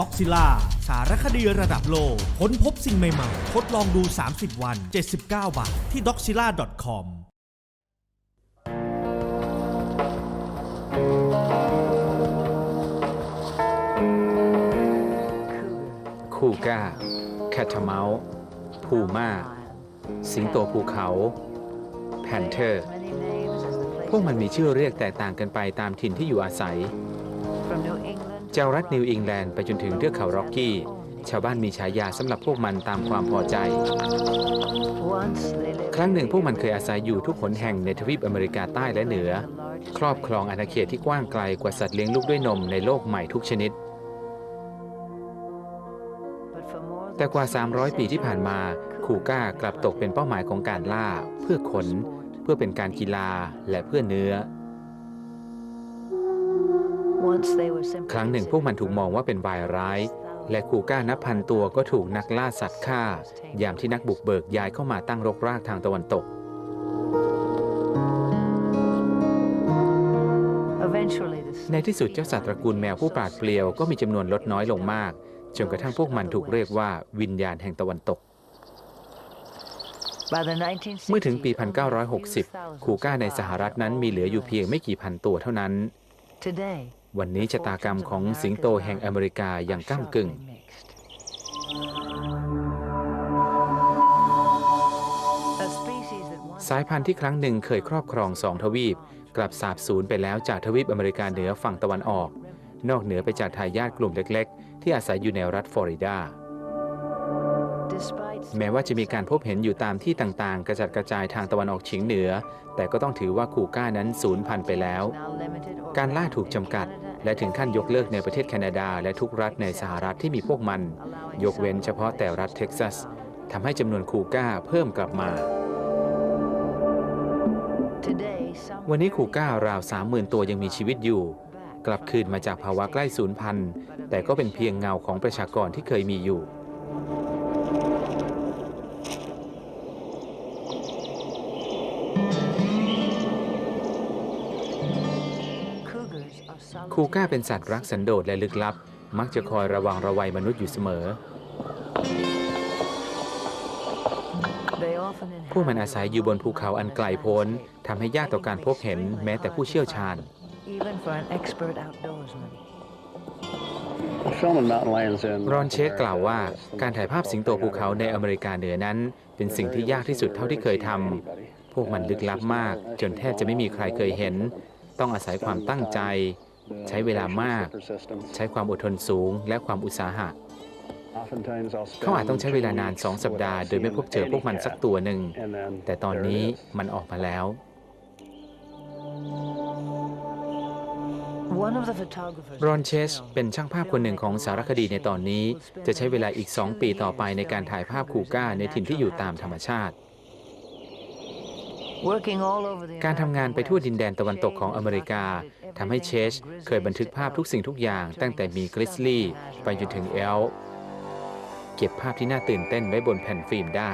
ด็อกซิล่าสารคดีระดับโลกค้นพบสิ่งใหม่ๆ ทดลองดู 30 วัน 79 บาท ที่ doxilla.com คูก้า แคทเมาส์พูม่า สิงโตภูเขา แพนเทอร์ พวกมันมีชื่อเรียกแตกต่างกันไปตามถิ่นที่อยู่อาศัย จากรัฐนิวอิงแลนด์ไปจนถึงเทือกเขาร็อกกี้ ชาวบ้านมีฉายาสำหรับพวกมันตามความพอใจ ครั้งหนึ่งพวกมันเคยอาศัยอยู่ทุกหนแห่งในทวีปอเมริกาใต้และเหนือ ครอบครองอาณาเขตที่กว้างไกลกว่าสัตว์เลี้ยงลูกด้วยนมในโลกใหม่ทุกชนิด แต่กว่า 300 ปีที่ผ่านมาคูก้ากลับตกเป็นเป้าหมายของการล่า เพื่อขน เพื่อเป็นการกีฬาและเพื่อเนื้อ ครั้งหนึ่งพวกมันถูกมองว่าเป็นวายร้าย และคูก้านับพันตัวก็ถูกนักล่าสัตว์ฆ่า ยามที่นักบุกเบิกย้ายเข้ามาตั้งรกรากทางตะวันตก ในที่สุดเจ้าสัตว์ตระกูลแมวผู้ปราดเปรียวก็มีจำนวนลดน้อยลงมาก จนกระทั่งพวกมันถูกเรียกว่าวิญญาณแห่งตะวันตกเมื่อถึงปี 1960 คูก้าในสหรัฐนั้นมีเหลืออยู่เพียงไม่กี่พันตัวเท่านั้น วันนี้ชะตากรรมของสิงโตแห่งอเมริกาอยังก้ากึ่ง สายพันธุ์ที่ครั้งหนึ่งเคยครอบครองสองทวีป กลับสาบสูญไปแล้วจากทวีปอเมริกาเหนือฝั่งตะวันออก นอกเหนือไปจากทายาทกลุ่มเล็ก ๆ ที่อาศัยอยู่ในรัฐฟลอริดา แม้ว่าจะมีการพบเห็นอยู่ตามที่ต่างๆ กระจัดกระจายทางตะวันออกเฉียงเหนือ แต่ก็ต้องถือว่าคูก้านั้นสูญพันธุ์ไปแล้ว การล่าถูกจำกัด และถึงขั้นยกเลิกในประเทศแคนาดา และทุกรัฐในสหรัฐที่มีพวกมัน ยกเว้นเฉพาะแต่รัฐเท็กซัสทำให้จำนวนคูก้าเพิ่มกลับมา วันนี้คูก้าราว 30,000 ตัวยังมีชีวิตอยู่ กลับคืนมาจากภาวะใกล้สูญพันธุ์แต่ก็เป็นเพียงเงาของประชากรที่เคยมีอยู่ คูก้าเป็นสัตว์รักสันโดษและลึกลับ มักจะคอยระวังระวัยมนุษย์อยู่เสมอ พวกมันอาศัยอยู่บนภูเขาอันไกลโพ้นทำให้ยากต่อการพบเห็นแม้แต่ผู้เชี่ยวชาญ รอนเชสกล่าวว่าการถ่ายภาพสิงโตภูเขาในอเมริกาเหนือนั้น เป็นสิ่งที่ยากที่สุดเท่าที่เคยทำพวกมันลึกลับมาก จนแทบจะไม่มีใครเคยเห็น ต้องอาศัยความตั้งใจ ใช้เวลามาก ใช้ความอดทนสูง และความอุตสาหะ เขาอาจต้องใช้เวลานานสองสัปดาห์ โดยไม่พบเจอพวกมันสักตัวหนึ่ง แต่ตอนนี้มันออกมาแล้ว รอนเชส เป็นช่างภาพคนหนึ่งของสารคดีในตอนนี้ จะใช้เวลาอีก 2 ปีต่อไปในการถ่ายภาพคูก้าในถิ่นที่อยู่ตามธรรมชาติ การทำงานไปทั่วดินแดนตะวันตกของอเมริกาทำให้เชชเคยบันทึกภาพทุกสิ่งทุกอย่าง ตั้งแต่มีกริซลี่ไปจนถึงเอล เก็บภาพที่น่าตื่นเต้นไว้บนแผ่นฟิล์มได้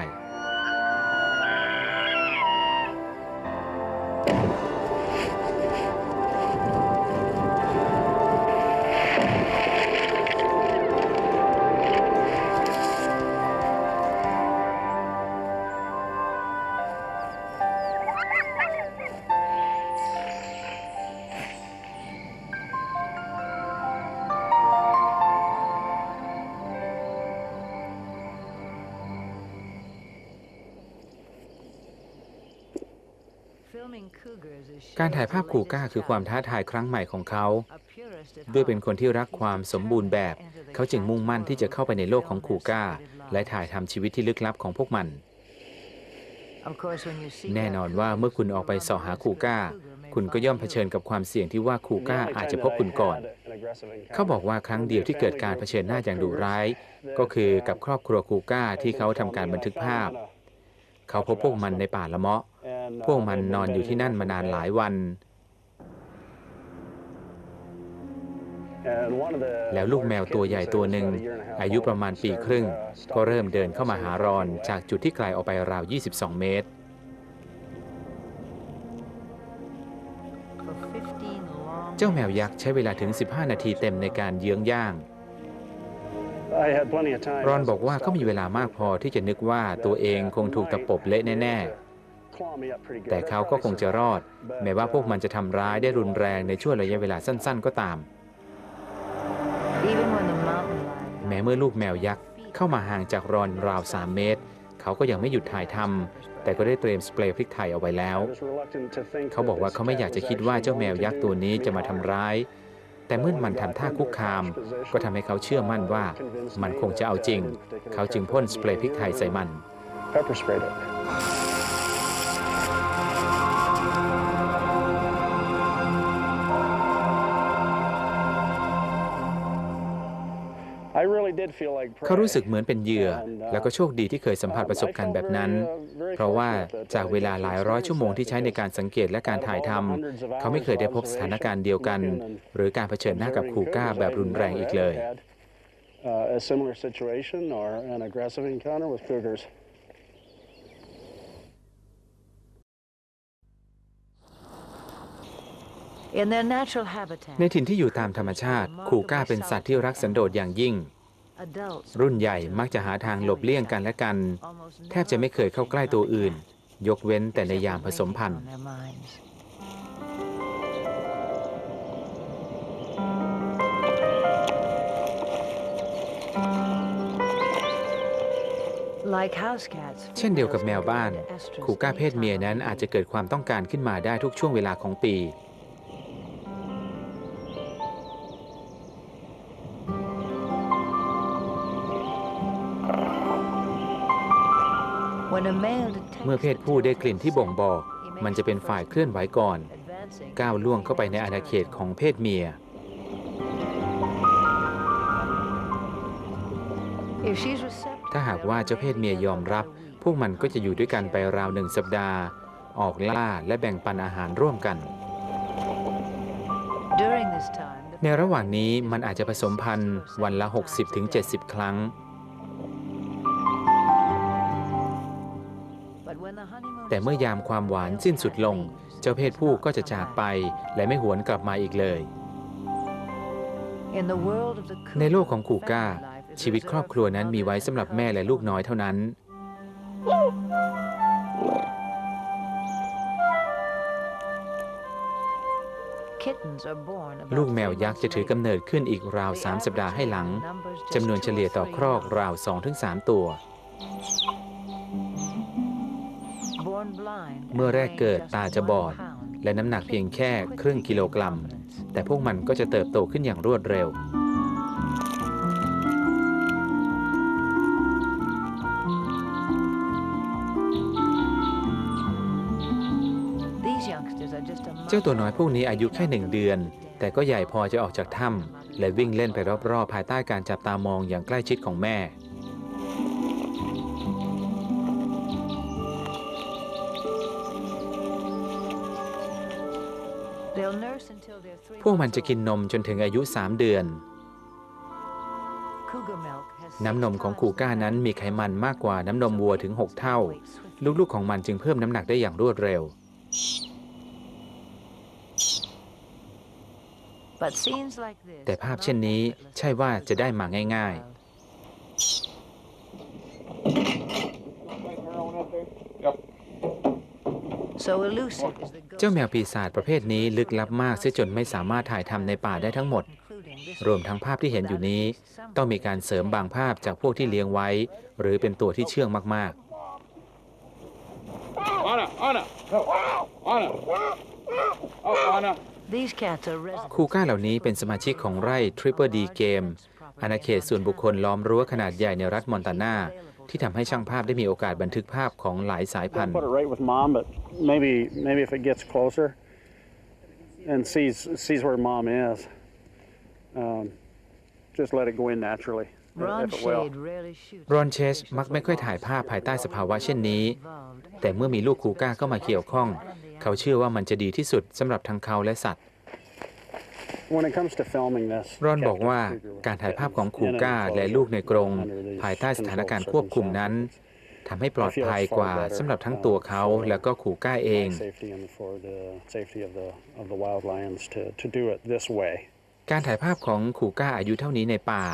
การถ่ายภาพคูก้าคือความท้าทายครั้งใหม่ของเขา ด้วยเป็นคนที่รักความสมบูรณ์แบบ เขาจึงมุ่งมั่นที่จะเข้าไปในโลกของคูก้า และถ่ายทำชีวิตที่ลึกลับของพวกมัน แน่นอนว่าเมื่อคุณออกไปสาะหาคูก้า คุณก็ย่อมเผชิญกับความเสี่ยงที่ว่าคูก้าอาจจะพบคุณก่อน เขาบอกว่าครั้งเดียวที่เกิดการเผชิญหน้าอย่างดุร้าย ก็คือกับครอบครัวคูก้าที่เขาทำการบันทึกภาพ เขาพบพวกมันในป่าละเมาะ พวกมันนอนอยู่ที่นั่นมานานหลายวัน แล้วลูกแมวตัวใหญ่ตัวหนึ่ง อายุประมาณปีครึ่ง ก็เริ่มเดินเข้ามาหารอนจากจุดที่ไกลออกไปราว 22 เมตร เจ้าแมวยักษ์ใช้เวลาถึง 15 นาทีเต็มในการเยื้องย่างรอนบอกว่าเขามีเวลามากพอที่จะนึกว่าตัวเองคงถูกตะปบเละแน่ แต่เขาก็คงจะรอด แม้ว่าพวกมันจะทำร้ายได้รุนแรงในช่วงระยะเวลาสั้น ๆ ก็ตาม Even when the mountain lion แม้เมื่อลูกแมวยักษ์เข้ามาห่างจากรอนราว 3 เมตร เขาก็ยังไม่หยุดถ่ายทำแต่ก็ได้เตรียมสเปรย์พริกไทยเอาไว้แล้ว I was reluctant to think เขาบอกว่าเขาไม่อยากจะคิดว่าเจ้าแมวยักษ์ตัวนี้จะมาทำร้าย แต่เมื่อมันทำท่าคุกคาม ก็ทำให้เขาเชื่อมั่นว่า มันคงจะเอาจริง เขาจึงพ่นสเปรย์พริกไทยใส่มัน pepper sprayed it. เขา prey. รู้สึกเหมือนเป็นเหยื่อ แล้วก็โชคดีที่เคยสัมผัสประสบการณ์แบบนั้น เพราะว่าจากเวลาหลายร้อยชั่วโมงที่ใช้ในการสังเกตและการถ่ายทำเขาไม่เคยได้พบสถานการณ์เดียวกัน หรือการเผชิญหน้ากับคูก้าแบบรุนแรงอีกเลย Uh, a similar situation or an aggressive encounter with cougars. in their natural habitat. ในถิ่นที่อยู่ตามธรรมชาติคูก้าเป็นสัตว์ที่รักสันโดษอย่างยิ่ง Adults รุ่นใหญ่มักจะหาทางหลบเลี่ยงกันและกัน almost แทบจะไม่เคยเข้าใกล้ตัวอื่น ยกเว้นแต่ในยามผสมพันธุ์ on their minds. Like house cats, เช่นเดียวกับแมวบ้าน females can คูก้าเพศเมีย anytime. นั้นอาจจะเกิดความต้องการขึ้นมาได้ทุกช่วงเวลาของปี เมื่อเพศผู้ได้กลิ่นที่บ่งบอก มันจะเป็นฝ่ายเคลื่อนไหวก่อน ก้าวล่วงเข้าไปในอาณาเขตของเพศเมีย ถ้าหากว่าเจ้าเพศเมียยอมรับ พวกมันก็จะอยู่ด้วยกันไปราวหนึ่งสัปดาห์ ออกล่าและแบ่งปันอาหารร่วมกัน ในระหว่างนี้มันอาจจะผสมพันธุ์วันละ 60-70 ครั้ง แต่เมื่อยามความหวานสิ้นสุดลง เจ้าเพศผู้ก็จะจากไปและไม่หวนกลับมาอีกเลย In the world of the ในโลก cougar, ของคูก้า family life is ชีวิตครอบครัวนั้นมีไว้สำหรับแม่และลูกน้อยเท่านั้น Kittens are born about ลูกแมว three ยักษ์ months จะถือกำ later. เนิดขึ้นอีกราว The 3สัปดาห์ให้หลัง average numbers just จำนวนเฉลี่ยต่อ two or ครอก three ราว 2-3 ตัว Born เมื่อแรกเกิด weighing ตา just จะบอด one pound. และน้ำหนักเพียงแค่ครึ่งกิโลกรัม แต่พวกมันก็จะเติบโตขึ้นอย่างรวดเร็ว These youngsters are just a เจ้าตัวน้อย month พวกนี้อายุแค่หนึ่งเดือน แต่ก็ใหญ่พอจะออกจากถ้ำและวิ่งเล่นไปรอบๆ ภายใต้การจับตามองอย่างใกล้ชิดของแม่ พวกมัน months จะกิน old. นมจนถึงอายุ 3 เดือน Cougar milk has น้ำนม six ของ times คูก้า the นั้นมีไขมันมากกว่าน้ำนมวัวถึง 6 เท่า weight swiftly. ลูกๆของมันจึงเพิ่มน้ำหนักได้อย่างรวดเร็ว But scenes like this แต่ are ภาพ not เช่นนี้ effortless ใช่ว่าจะได้มาง่าย So elusive is the ๆ เจ้าแมวปีศาจประเภทนี้ลึกลับมากเสียจนไม่สามารถถ่ายทำในป่าได้ทั้งหมด including this รวมทั้งภาพที่เห็นอยู่นี้ ต้องมีการเสริมบางภาพจากพวกที่เลี้ยงไว้ หรือเป็นตัวที่เชื่องมาก Anna, Anna, Anna, oh, Anna. These cats are resident ๆคูก้าเหล่านี้เป็นสมาชิกของไร่ Triple D Game อาณาเขตส่วนบุคคลล้อมรั้วขนาดใหญ่ในรัฐมอนตานา ที่ทำให้ช่างภาพได้มีโอกาสบันทึกภาพของหลายสายพันธุ์ Put it right with mom, but maybe maybe if it gets closer and sees sees where mom is, um, just let it go in naturally. Ron if it will. Shade rarely shoots รอนเชสมักไม่ค่อยถ่ายภาพภายใต้สภาวะเช่นนี้ involved. แต่เมื่อมีลูกคูก้าเข้ามาเกี่ยวข้อง เขาเชื่อว่ามันจะดีที่สุดสำหรับทั้งเขาและสัตว์ รอนบอกว่าการถ่ายภาพของคูก้าและลูกในกรงภายใต้สถานการณ์ควบคุมนั้นทำให้ปลอดภัยกว่าสำหรับทั้งตัวเขาและก็คูก้าเอง safety and for the safety of the of the wild lions to, to do it this way. การถ่ายภาพของคูก้าอายุเท่านี้ในป่า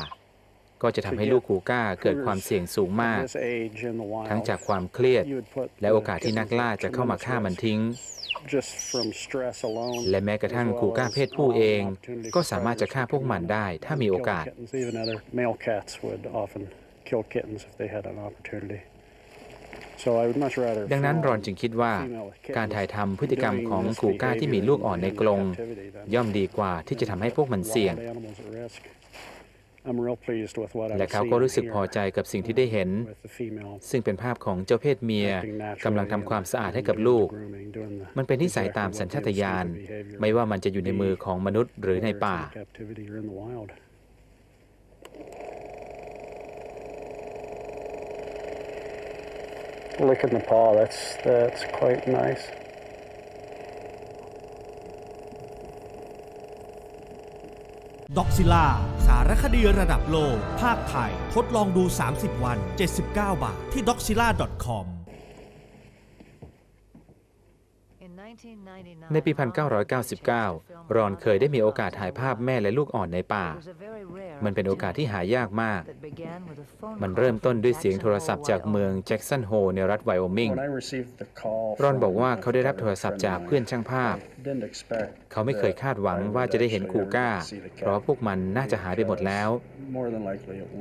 ก็จะทำให้ลูกคูก้าเกิดความเสี่ยงสูงมาก At this age in the wild, ทั้งจากความเครียด you would put และ the โอกาสที่นัก kitten ล่า at จะเข้ามา tremendous ฆ่ามัน risk, ทิ้ง just from stress alone, และแม้กระทั่ง as well คูก้า as เพศผู้เอง opportunity ก็ for สามารถจะฆ่าพวกมันได้ถ้ามีโอกาส kill kittens. Even other male cats would often kill kittens if they had an opportunity. So I would much rather ดังนั้น film รอนจึงคิดว่า female with kittens การถ่ายทำพฤติกรรม doing ของ this คูก้าที่มี behavior ลูกอ่อนใน in กรง captivity than ย่อมดีกว่าที่จะทำให้พวกมันเสี่ยง และเขา seen ก็รู้สึก here พอใจกับสิ่งที่ได้เห็น with the female ซึ่งเป็นภาพของเจ้าเพศเมีย acting naturally กำลังทำความสะอาดให้ and กับลูก doing the grooming, doing the- มันเป็นนิสัยตาม exactly สัญ what ชา the ตญาณ instinctive behavior ไม่ว่ามันจะอยู่ในมือของมนุษย์หรือใน whether it's ป่า in captivity or in the wild. Licking the paw, that's, that's quite nice. ด็อกซิล่า สารคดีระดับโลก ภาคไทย ทดลองดู 30 วัน 79 บาท ที่ doxilla.com ในปี 1999 รอนเคยได้มีโอกาสถ่ายภาพแม่และลูกอ่อนในป่า มันเป็นโอกาสที่หายากมาก มันเริ่มต้นด้วยเสียงโทรศัพท์จากเมืองแจ็กสันโฮในรัฐไวโอมิง รอนบอกว่าเขาได้รับโทรศัพท์จากเพื่อนช่างภาพ เขาไม่เคยคาดหวังว่าจะได้เห็นคูก้า เพราะพวกมันน่าจะหายไปหมดแล้ว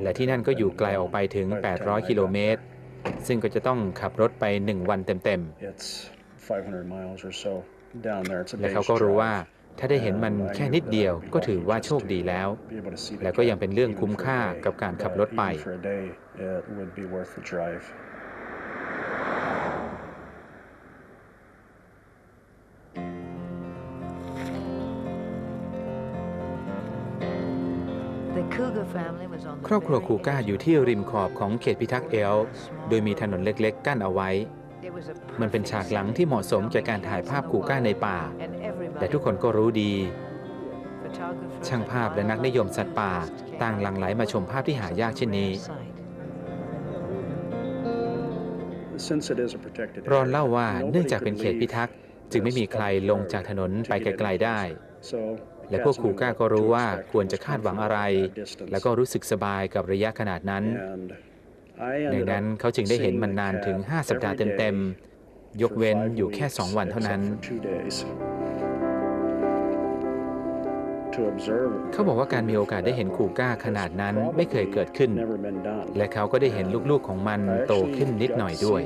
และที่นั่นก็อยู่ไกลออกไปถึง 800 กิโลเมตร ซึ่งก็จะต้องขับรถไป 1 วันเต็มๆ และ day's เขาก็รู้ว่า drive. ถ้าได้เห็นมัน And I แค่ knew นิด that เดียว I would be ก็ถือ lucky ว่า just โชคดี to แล้ว be able to see the และก็ยัง cat, เป็นเรื่อง even คุ้ม for a ค่า day. กับการขับ But รถไป even for a day, it would be worth the drive. The Cougar family was on the ครอบครัว very คูก้า edge อยู่ of ที่ the ริมขอบของเขตพิทักษ์เอลป์โดยมีถนนเล็กๆ กั้นเอาไว้ It was a มันเป็นฉากหลังที่เหมาะสมแก่การถ่ายภาพคูก้าในป่า And everybody แต่ทุกคนก็รู้ดี photographers ช่างภาพและนักนิยมสัตว์ป่า ต่างหลั่งไหลมาชมภาพที่หายากเช่นนี้ Since it is a protected รอน area, เล่าว่า nobody เนื่องจาก could เป็นเขต leave พิทักษ์ จึงไม่มีใครลงจากถนนไปไกลๆได้ So และพวกคูก้าก็รู้ว่าควรจะคาดหวังอะไร แล้วก็รู้สึกสบายกับระยะขนาดนั้น And I ใน ended นั้น up เขาจึงได้เห็น seeing มัน the นานถึง cat 5สัปดาห์ every เต็ม day ๆยก for เว้น five อยู่แค่ weeks, 2วันเท่านั้น except for two days. To observe it เขาบอกว่าการมีโอกาสได้เห็นคูก้าขนาดนั้นไม่เคยเกิดขึ้น never been done. และเขาก็ได้เห็นลูกๆของมัน I โต actually ขึ้นนิด got หน่อย to ด้วย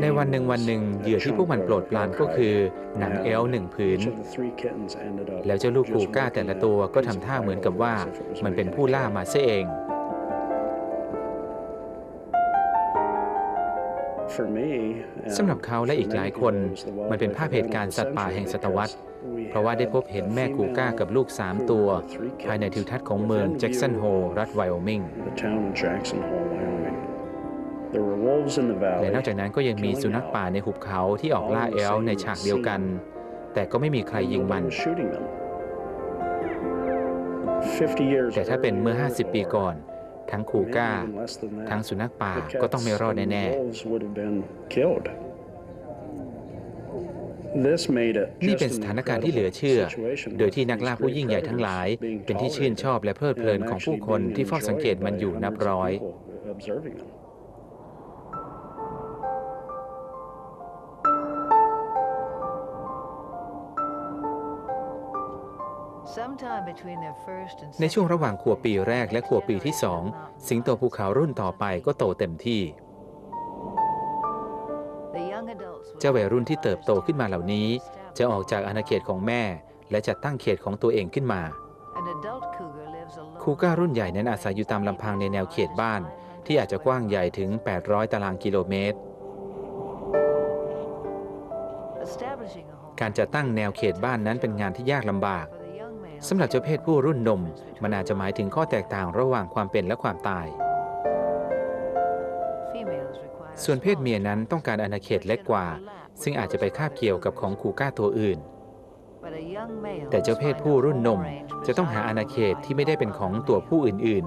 ใน game วันหนึ่ง was วันหนึ่ง a เหยื่อที่พวกมันโปรดปรานก็คือ หนัง And เอลฟ์หนึ่งผืน each of the three kittens ended up แล้วเจ้าลูก just คูก้า looking แต่ละ at ตัว a ก็ piece ทำ of ท่าเหมือนกับ plywood ว่า as if it was มันเป็น making ผู้ a ล่า cat. มาเสียเอง For me, สำหรับ and เขาและ for อีกหลาย many คน people, it was the มันเป็น wildlife ภาพเหตุการณ์ event of สัตว์ the ป่าแห่งศ century ตวรรษ because we เพราะว่าได้พบ had เห็น a แม่คูก้า female กับลูก 3 ตัว cougar with three ภายใน kittens ทิวทัศน์ของเมือง within แจ็กสันโฮ view รัฐไวโอมิง และ valley. นอกจากนั้นก็ยังมีสุนัขป่าในหุบเขาที่ออกล่าเอลฟ์ในฉากเดียวกัน แต่ก็ไม่มีใครยิงมัน Nobody was shooting them. 50 years แต่ถ้าเป็นเมื่อ earlier, 50 ปีก่อน ทั้งคู maybe ก้า even less than that, ทั้งสุนัขป่า the ก็ต้องไม่ cats รอด and the แน่ wolves would have been killed. This made it ๆนี่เป็น just ส an ถานการณ์ที่เหลือ incredible เชื่อ situation โดยที่ with นักล่า these ผู้ great ยิ่งใหญ่ทั้งหลาย predators being เป็นที่ชื่นชอบและเพลิดเพลิน and ของผู้ actually คน being ที่เฝ้าสังเกต enjoyed มัน by อยู่นับ hundreds of ร้อย ในช่วง second ระหว่างขวบปีแรกและขวบปีที่สอง สิงโตภูเขารุ่นต่อไปก็โตเต็มที่ The young adults would เจ้าวัยรุ่นที่เติบโตขึ้นมาเหล่านี้ จะออกจากอาณาเขตของแม่ และจัดตั้งเขตของตัวเองขึ้นมา An adult cougar lives alone คูก้ารุ่นใหญ่นั้นอาศัยอยู่ตามลำพังในแนวเขตบ้าน ที่อาจจะกว้างใหญ่ถึง 800 ตารางกิโลเมตร Establishing a home การจัดตั้งแนวเขตบ้านนั้นเป็นงานที่ยากลำบาก สำหรับเจ้าเพศผู้รุ่นนม มันอาจจะหมายถึงข้อแตกต่างระหว่างความเป็นและความตาย females require ส่วนเพศเมียนั้นต้องการอาณาเขตเล็กกว่า ซึ่งอาจจะไปคาบเกี่ยวกับของคูก้าตัวอื่น But a young male แต่เจ้าเพศผู้รุ่นนมจะต้องหาอาณาเขตที่ไม่ได้เป็นของตัวผู้อื่น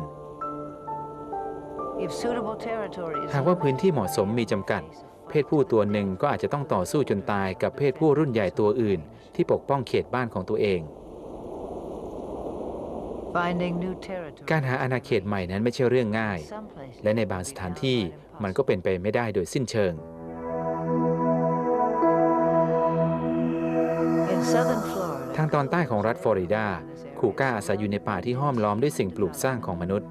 If suitable territory is ๆหากว่าพื้นที่เหมาะสมมีจำกัด เพศผู้ตัวหนึ่งก็อาจจะต้องต่อสู้จนตายกับเพศผู้รุ่นใหญ่ตัวอื่น ที่ปกป้องเขตบ้านของตัวเอง Finding new territory. การหาอาณาเขตใหม่นั้นไม่ใช่เรื่องง่าย Some places และในบางสถานที่มันก็เป็นไปไม่ได้โดยสิ้นเชิง In southern Florida, ทางตอนใต้ของรัฐฟลอริดา คูก้าอาศัยอยู่ในป่าที่ห้อมล้อมด้วยสิ่งปลูกสร้างของมนุษย์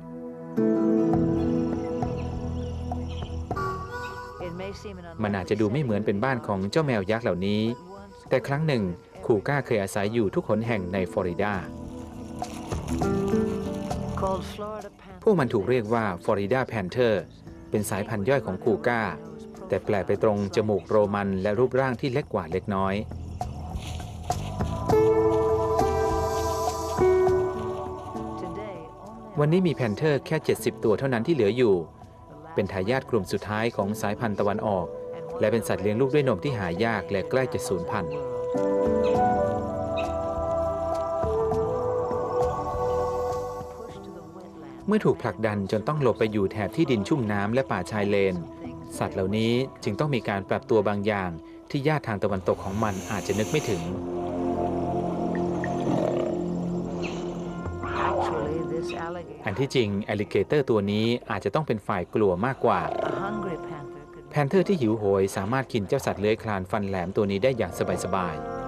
it may seem an มันอาจจะดูไม่เหมือนเป็นบ้านของเจ้าแมวยักษ์เหล่านี้ แต่ครั้งหนึ่งคูก้าเคยอาศัยอยู่ทุกหนแห่งในฟลอริดา called Florida panther. พวกมันถูกเรียกว่าฟลอริดาแพนเทอร์เป็นสายพันธุ์ย่อยของคูก้า แต่แปลกไปตรงจมูกโรมันและรูปร่างที่เล็กกว่าเล็กน้อย วันนี้มีแพนเทอร์แค่ 70 ตัวเท่านั้นที่เหลืออยู่ เป็นทายาทกลุ่มสุดท้ายของสายพันธุ์ตะวันออก และเป็นสัตว์เลี้ยงลูกด้วยนมที่หายากและใกล้จะสูญพันธุ์ มื่อถูกผลักดันจนต้องหลบไปอยู่แถบที่ดินชุ่มน้ำและป่าชายเลน สัตว์เหล่านี้จึงต้องมีการปรับตัวบางอย่าง ที่ญาติทางตะวันตกของมันอาจจะนึกไม่ถึง อันที่จริงแอลลิเกเตอร์ตัวนี้อาจจะต้องเป็นฝ่ายกลัวมากกว่า panther, could แพนเทอร์ที่หิวโหยสามารถกินเจ้าสัตว์เลื้อยคลานฟันแหลมตัวนี้ได้อย่างสบายๆ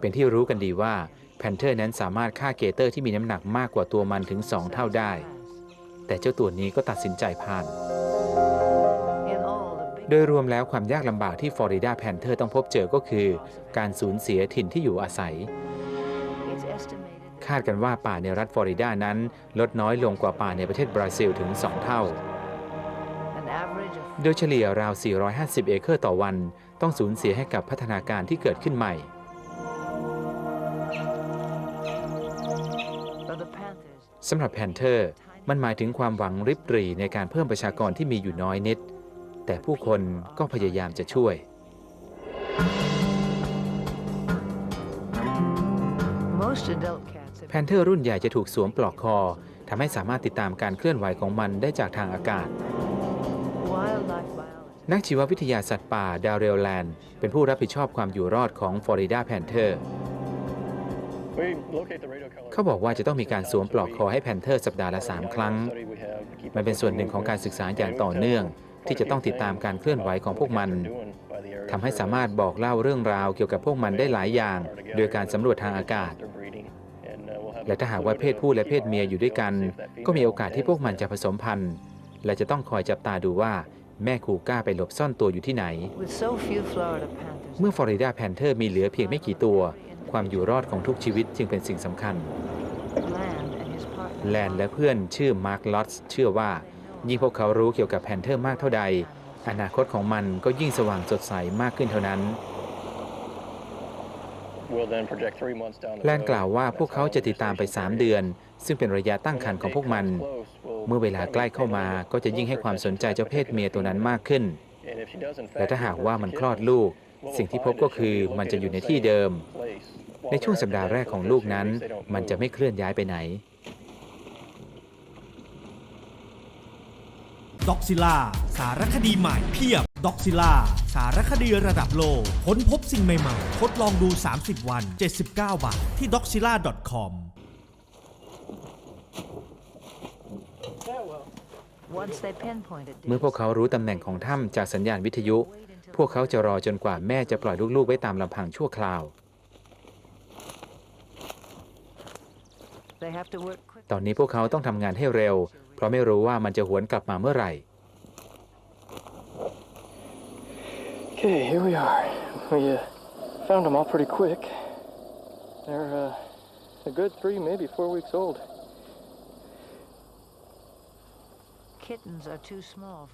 เป็นที่รู้กันดีว่า แพนเทอร์นั้นสามารถฆ่าเกเตอร์ที่มีน้ำหนักมากกว่าตัวมันถึง 2 เท่าได้ แต่เจ้าตัวนี้ก็ตัดสินใจผ่าน in all the big โดยรวมแล้วความยากลำบากที่ฟลอริดาแพนเทอร์ต้องพบเจอก็คือ การสูญเสียถิ่นที่อยู่อาศัย it's estimated คาดกันว่าป่าในรัฐฟลอริดานั้น ลดน้อยลงกว่าป่าในประเทศบราซิลถึง 2 เท่า an average of โดยเฉลี่ยราว 450 เอเคอร์ต่อวัน ต้องสูญเสียให้กับพัฒนาการที่เกิดขึ้นใหม่ สำหรับแพนเทอร์ มันหมายถึงความหวังริบหรี่ในการเพิ่มประชากรที่มีอยู่น้อยนิด แต่ผู้คนก็พยายามจะช่วย most adult cats have แพนเทอร์รุ่นใหญ่จะถูกสวมปลอกคอทำให้สามารถติดตามการเคลื่อนไหวของมันได้จากทางอากาศ wildlife biologists นักชีววิทยาสัตว์ป่าดาเรลแลนด์ เป็นผู้รับผิดชอบความอยู่รอดของฟลอริดาแพนเทอร์ เขาบอกว่าจะต้องมีการสวมปลอกคอให้แพนเทอร์สัปดาห์ละ 3 ครั้ง มันเป็นส่วนหนึ่งของการศึกษาอย่างต่อเนื่อง ที่จะต้องติดตามการเคลื่อนไหวของพวกมันทำให้สามารถบอกเล่าเรื่องราวเกี่ยวกับพวกมันได้หลายอย่าง โดยการสำรวจทางอากาศ และถ้าหากว่าเพศผู้และเพศเมียอยู่ด้วยกัน ก็มีโอกาสที่พวกมันจะผสมพันธุ์ และจะต้องคอยจับตาดูว่าแม่คูก้าไปหลบซ่อนตัวอยู่ที่ไหน with so few Florida panthers เมื่อฟลอริดาแพนเทอร์มีเหลือเพียงไม่กี่ตัว ความอยู่รอดของทุกชีวิตจึงเป็นสิ่งสำคัญ land and his partner แลนและเพื่อนชื่อมาร์คลอตส์เชื่อว่า ยิ่งพวกเขารู้เกี่ยวกับแพนเทอร์มากเท่าใด อนาคตของมันก็ยิ่งสว่างสดใสมากขึ้นเท่านั้นแลนกล่าวว่าพวกเขาจะติดตามไป 3 เดือน ซึ่งเป็นระยะตั้งครรภ์ของพวกมัน เมื่อเวลาใกล้เข้ามาก็จะยิ่งให้ความสนใจเจ้าเพศเมียตัวนั้นมากขึ้น และถ้าหากว่ามันคลอดลูก สิ่งที่พบก็คือมันจะอยู่ในที่เดิม ในช่วงสัปดาห์แรกของลูกนั้น มันจะไม่เคลื่อนย้ายไปไหนด็อกซิล่าสารคดีใหม่เพียบด็อกซิล่าสารคดีระดับโลกค้นพบสิ่งใหม่ๆ ทดลองดู 30 วัน 79 บาท ที่ doxilla.com once they pinpointed เมื่อพวกเขารู้ตำแหน่งของถ้ำจากสัญญาณวิทยุ พวกเขาจะรอจนกว่าแม่จะปล่อยลูกๆไว้ตามลำพังชั่วคราว ตอนนี้พวกเขาต้องทำงานให้เร็ว เพราะไม่รู้ว่ามันจะหวนกลับมาเมื่อไหร่ Okay, here we are. We uh, found them all pretty quick. They're uh, a good.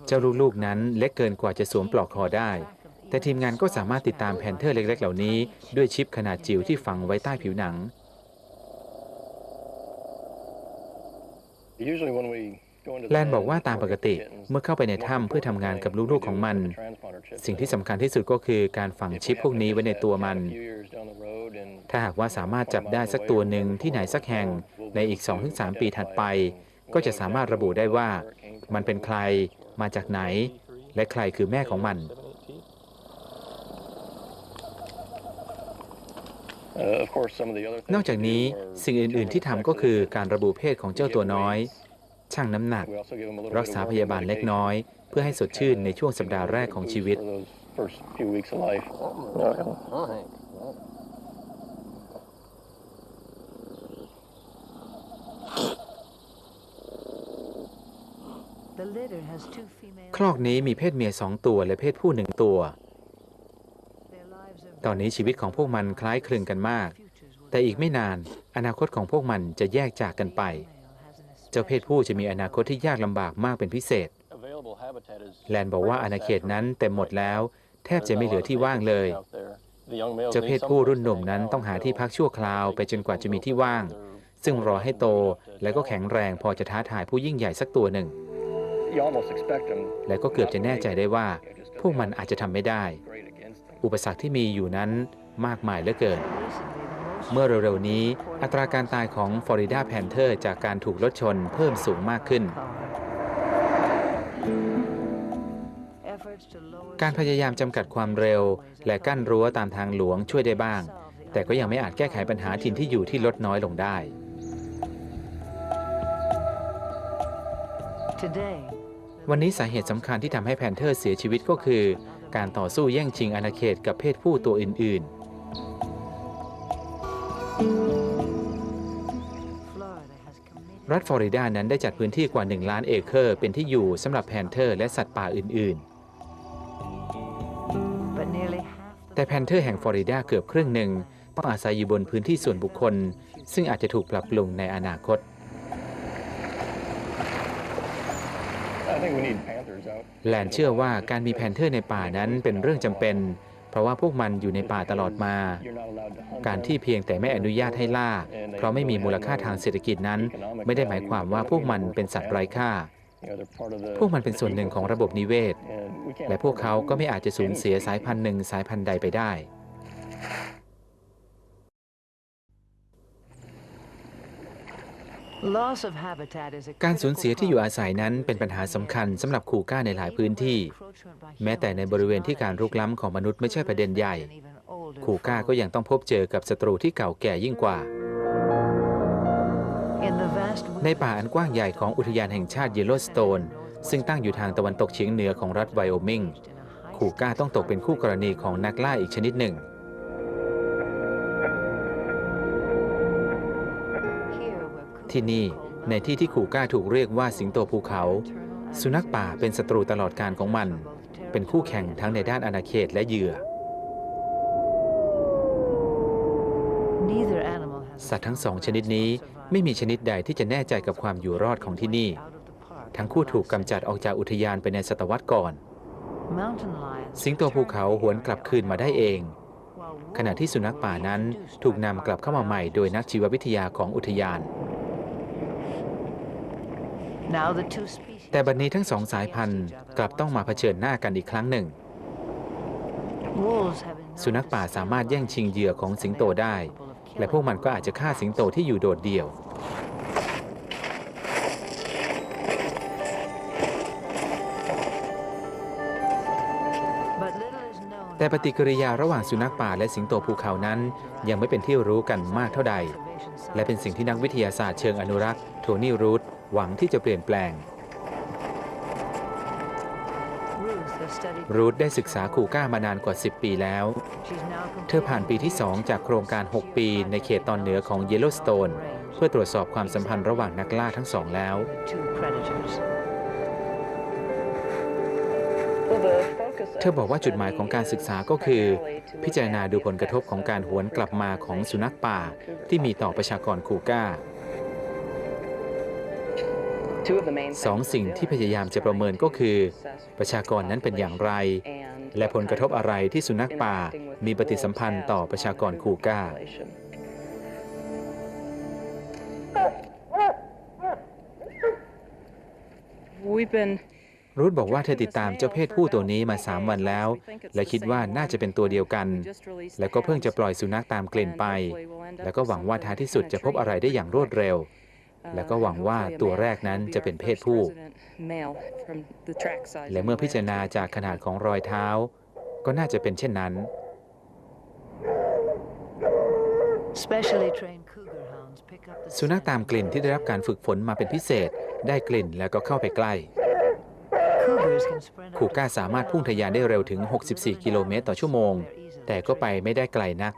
เจ้าลูกๆนั้นเล็กเกินกว่าจะสวมปลอกคอได้ แต่ทีมงานก็สามารถติดตามแพนเทอร์เล็ก ๆ เหล่านี้ ด้วยชิปขนาดจิ๋วที่ฝังไว้ใต้ผิวหนัง Usually when we go into แลนบอกว่าตามปกติเมื่อเข้าไปในถ้ำเพื่อทำงานกับลูกๆของมัน สิ่งที่สำคัญที่สุดก็คือการฝังชิปพวกนี้ไว้ในตัวมัน ถ้าหากว่าสามารถจับได้สักตัวหนึ่งที่ไหนสักแห่งในอีก 2-3 ปีถัดไป ก็จะสามารถระบุได้ว่า มันเป็นใครมาจากไหน และใครคือแม่ของมัน นอกจากนี้สิ่งอื่น ๆ ที่ทำก็คือการระบุเพศของเจ้าตัวน้อยชั่งน้ำหนัก รักษาพยาบาลเล็กน้อย เพื่อให้สดชื่นในช่วงสัปดาห์แรกของชีวิต คลอกนี้มีเพศเมียสองตัวและเพศผู้หนึ่งตัว Their lives are ตอนนี้ชีวิตของพวกมันคล้ายคลึงกันมาก futures will แต่อีกไม่นานอนาคตของพวกมันจะแยกจากกันไป male has an เจ้าเพศผู้จะมีอนาคตที่ยากลำบากมากเป็นพิเศษ แลนบอกว่าอาณาเขตนั้นเต็มหมดแล้ว แทบจะไม่เหลือที่ว่างเลย เจ้าเพศผู้รุ่นหนุ่มนั้นต้องหาที่พักชั่วคราวไปจนกว่าจะมีที่ว่าง ซึ่งรอให้โตและก็แข็งแรงพอจะท้าทายผู้ยิ่งใหญ่สักตัวหนึ่ง และก็เกือบจะแน่ใจได้ว่า พวกมันอาจจะทำไม่ได้ อุปสรรคที่มีอยู่นั้นมากมายเหลือเกิน เมื่อเร็วๆนี้ อัตราการตายของฟลอริดาแพนเทอร์จากการถูกรถชนเพิ่มสูงมากขึ้น efforts to lower การพยายามจำกัดความเร็ว และกั้นรั้วตามทางหลวงช่วยได้บ้าง แต่ก็ยังไม่อาจแก้ไขปัญหาถิ่นที่อยู่ที่ลดน้อยลงได้ today วันนี้สาเหตุสำคัญที่ทำให้แพนเทอร์เสียชีวิตก็คือ การต่อสู้แย่งชิงอาณาเขตกับเพศผู้ตัวอื่น ๆ รัฐฟลอริดานั้นได้จัดพื้นที่กว่า 1 ล้านเอเคอร์เป็นที่อยู่สำหรับแพนเทอร์และสัตว์ป่าอื่น ๆ แต่แพนเทอร์แห่งฟลอริดาเกือบครึ่งหนึ่งต้องอาศัยอยู่บนพื้นที่ส่วนบุคคล ซึ่งอาจจะถูกปรับปรุงในอนาคต แลนเชื่อว่าการมีแพนเทอร์ในป่านั้นเป็นเรื่องจำเป็น เพราะว่าพวกมันอยู่ในป่าตลอดมา การที่เพียงแต่ไม่อนุญาตให้ล่า เพราะไม่มีมูลค่าทางเศรษฐกิจนั้น ไม่ได้หมายความว่าพวกมันเป็นสัตว์ไร้ค่า พวกมันเป็นส่วนหนึ่งของระบบนิเวศ และพวกเขาก็ไม่อาจจะสูญเสียสายพันธุ์หนึ่งสายพันธุ์ใดไปได้ loss of habitat is a การสูญ critical เสียที่อยู่อา problem ศัยนั้นเป็นปัญหาสำคัญสำหรับคูก้าในหลายพื้นที่ แม้แต่ในบริเวณที่การรุกล้ำของมนุษย์ไม่ใช่ประเด็นใหญ่ คูก้าก็ยังต้องพบเจอกับศัตรูที่เก่าแก่ยิ่งกว่า In the vast ในป่าอันกว้างใหญ่ของอุทยานแห่งชาติเยลโลสโตน ซึ่งตั้งอยู่ทางตะวันตกเฉียงเหนือของรัฐไวโอมิงคูก้าต้องตกเป็นคู่กรณีของนักล่าอีกชนิดหนึ่ง ที่นี่ในที่ที่คูก้าถูกเรียกว่าสิงโตภูเขา สุนัขป่าเป็นศัตรูตลอดการของมัน เป็นคู่แข่งทั้งในด้านอาณาเขตและเหยื่อ สัตว์ทั้งสองชนิดนี้ไม่มีชนิดใดที่จะแน่ใจกับความอยู่รอดของที่นี่ ทั้งคู่ถูกกำจัดออกจากอุทยานไปในศตวรรษก่อน สิงโตภูเขาหวนกลับคืนมาได้เองขณะที่สุนัขป่านั้นถูกนำกลับเข้ามาใหม่โดยนักชีววิทยาของอุทยาน แต่บัดนนี้ทั้งสองสายพันธุ์กลับต้องมาเผชิญหน้ากันอีกครั้งหนึ่ง สุนัขป่าสามารถแย่งชิงเหยื่อของสิงโตได้ และพวกมันก็อาจจะฆ่าสิงโตที่อยู่โดดเดี่ยว แต่ปฏิกิริยาระหว่างสุนัขป่าและสิงโตภูเขานั้น ยังไม่เป็นที่รู้กันมากเท่าใด และเป็นสิ่งที่นักวิทยาศาสตร์เชิงอนุรักษ์โทนี่รูธ หวังที่จะเปลี่ยนแปลง รูธได้ศึกษาคูก้ามานานกว่า 10 ปีแล้ว เธอผ่านปีที่ 2 จากโครงการ 6 ปีในเขตตอนเหนือของเยลโลสโตน เพื่อตรวจสอบความสัมพันธ์ระหว่างนักล่าทั้งสองแล้ว เธอบอกว่าจุดหมายของการศึกษาก็คือ พิจารณาดูผลกระทบของการหวนกลับมาของสุนัขป่าที่มีต่อประชากรคูก้า สองสิ่งที่พยายามจะประเมินก็คือ ประชากรนั้นเป็นอย่างไร และผลกระทบอะไรที่สุนัขป่ามีปฏิสัมพันธ์ต่อประชากรคูก้า We've been รูธบอกว่าเธอติดตามเจ้าเพศผู้ตัวนี้มา 3 วันแล้ว และคิดว่าน่าจะเป็นตัวเดียวกัน แล้วก็เพิ่งจะปล่อยสุนัขตามกลิ่นไป แล้วก็หวังว่าท้ายที่สุดจะพบอะไรได้อย่างรวดเร็ว และก็หวังว่าตัวแรกนั้นจะเป็นเพศผู้ และเมื่อพิจารณาจากขนาดของรอยเท้า ก็น่าจะเป็นเช่นนั้น Specially trained cougar hounds pick up the สุนัขตามกลิ่นที่ได้รับการฝึกฝนมาเป็นพิเศษ ได้กลิ่นแล้วก็เข้าไปใกล้ cougars can sprint up คูก้าสามารถพุ่งทะยานได้เร็วถึง 64 กิโลเมตรต่อชั่วโมง แต่ก็ไปไม่ได้ไกลนัก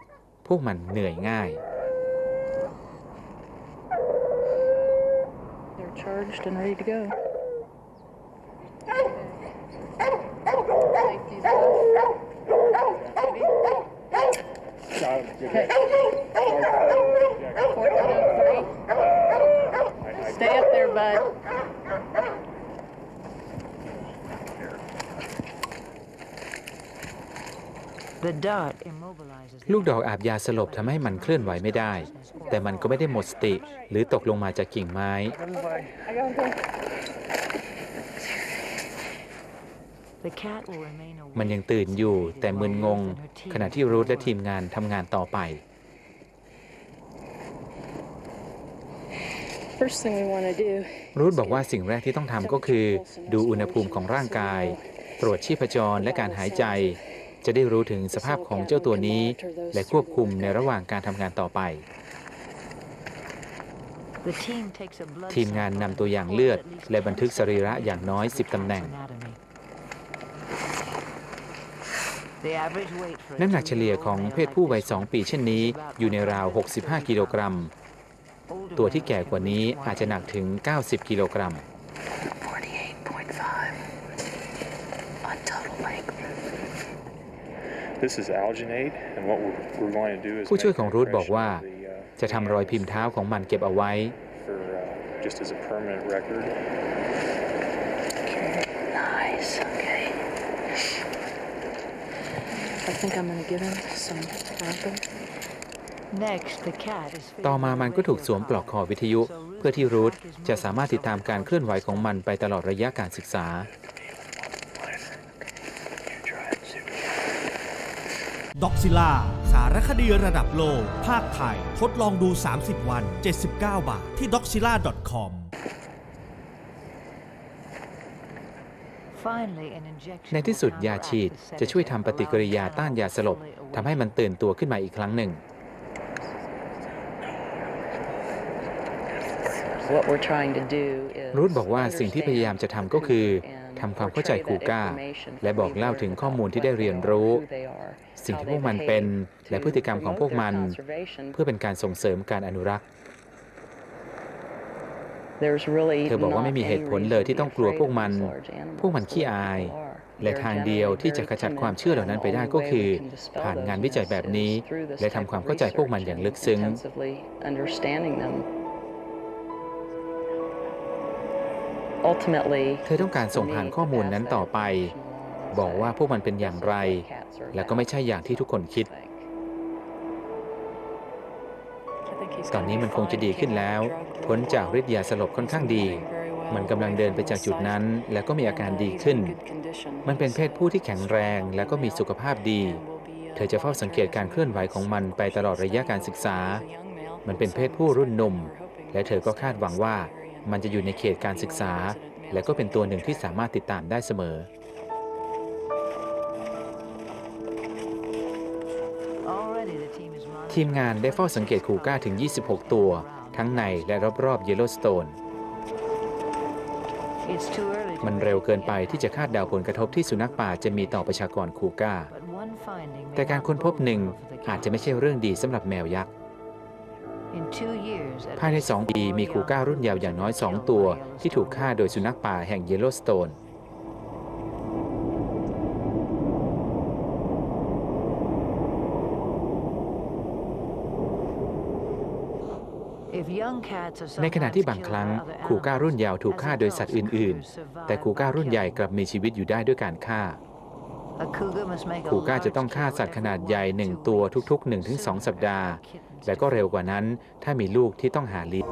พวกมันเหนื่อยง่าย charged and ready to go. Okay. Stay up there, bud. ลูกดอกอาบยาสลบทำให้มันเคลื่อนไหวไม่ได้ แต่มันก็ไม่ได้หมดสติ หรือตกลงมาจากกิ่งไม้ The cat will remain awake มันยังตื่นอยู่แต่มึนงง ขณะที่รูทและทีมงานทำงานต่อไป First thing we want to do รูทบอกว่าสิ่งแรกที่ต้องทำก็คือ ดูอุณหภูมิของร่างกาย ตรวจชีพจรและการหายใจ จะได้รู้ถึงสภาพของเจ้าตัวนี้ และควบคุมในระหว่างการทำงานต่อไป The team takes a blood ทีมงานนำตัวอย่างเลือด และบันทึกสรีระอย่างน้อย 10ตำแหน่ง anatomy. The average weight for a น้ำหนักเฉลี่ย two-year-old ของ male เพศผู้วัย like this 2ปีเช่นนี้อยู่ในราว 65 กิโลกรัม older ตัวที่ males แก่กว่านี้ can weigh อาจจะหนักถึง 90 กิโลกรัม on total length. This is alginate, and what we're, we're going to do is ผู้ช่วย make ของ an รูทบอก impression ว่า of the, uh, จะทำรอยพิมพ์เท้าของมันเก็บเอาไว้ for uh, just as a permanent record. Nice. Okay. I think I'm going to give him some rapid. Next, the cat is ต่อมามันก็ถูกสวมปลอกคอวิทยุ เพื่อที่รูทจะสามารถติดตามการเคลื่อนไหวของมันไปตลอดระยะการศึกษา ด็อกซิล่า สารคดีระดับโลก ภาคไทย ทดลองดู 30 วัน 79 บาท ที่ doxilla.com Finally, an injection ในที่สุด will ยาฉีด counteract the จะช่วยทำ sedative, ปฏิกิริยา allowing the ต้าน cat ยาสลบ fully awake. ทำให้มันตื่นตัวขึ้นมาอีกครั้งหนึ่ง What we're trying to do is รูทบอกว่าสิ่งที่พยายามจะทำก็คือ ทำความเข้าใจคูก้า และบอกเล่าถึงข้อมูลที่ได้เรียนรู้ สิ่งที่พวกมันเป็น และพฤติกรรมของพวกมัน เพื่อเป็นการส่งเสริมการอนุรักษ์ เธอบอกว่าไม่มีเหตุผลเลยที่ต้องกลัวพวกมัน พวกมันขี้อาย และทางเดียวที่จะขจัดความเชื่อเหล่านั้นไปได้ก็คือ ผ่านงานวิจัยแบบนี้ และทำความเข้าใจพวกมันอย่างลึกซึ้ง เธอต้องการส่งผ่านข้อมูลนั้นต่อไป บอกว่าพวกมันเป็นอย่างไร และก็ไม่ใช่อย่างที่ทุกคนคิด ตอนนี้มันคงจะดีขึ้นแล้ว พ้นจากฤทธิ์ยาสลบค่อนข้างดี มันกำลังเดินไปจากจุดนั้น แล้วก็มีอาการดีขึ้น มันเป็นเพศผู้ที่แข็งแรงและก็มีสุขภาพดี เธอจะเฝ้าสังเกตการเคลื่อนไหวของมันไปตลอดระยะการศึกษา มันเป็นเพศผู้รุ่นหนุ่ม และเธอก็คาดหวังว่า มันจะอยู่ในเขตการศึกษา และก็เป็นตัวหนึ่งที่สามารถติดตามได้เสมอ ทีมงานได้เฝ้าสังเกตคูก้าถึง 26 ตัว ทั้งในและรอบๆเยลโลสโตน มันเร็วเกินไปที่จะคาดเดาผลกระทบที่สุนัขป่าจะมีต่อประชากรคูก้า แต่การค้นพบหนึ่งอาจจะไม่ใช่เรื่องดีสำหรับแมวยักษ์ ภายใน least 2ปี four มีคูก้า young รุ่นเยาว์อย่างน้อย dogs have been 2ตัว killed ที่ by ถูกฆ่า Yellowstone โดยสุนัขป่าแห่งเยลโลสโตน If young cats are ในขณะที่ sometimes บางครั้ง killed by other คูก้า animals, รุ่นเยาว์ถูก as ฆ่าโดยสัตว์ adults, อื่น cougars ๆแต่ survive คูก้า by รุ่นใหญ่ killing กลับมีชีวิตอยู่ได้ด้วยการฆ่า A cougar must make a คูก้าจะ large ต้องฆ่า kill สัตว์ขนาด every ใหญ่ one to หนึ่ง two ตัว weeks, ทุก ๆ 1-2 sooner สัปดาห์ for kittens และก็เร็วกว่านั้น ถ้ามีลูกที่ต้องหาเลี้ยง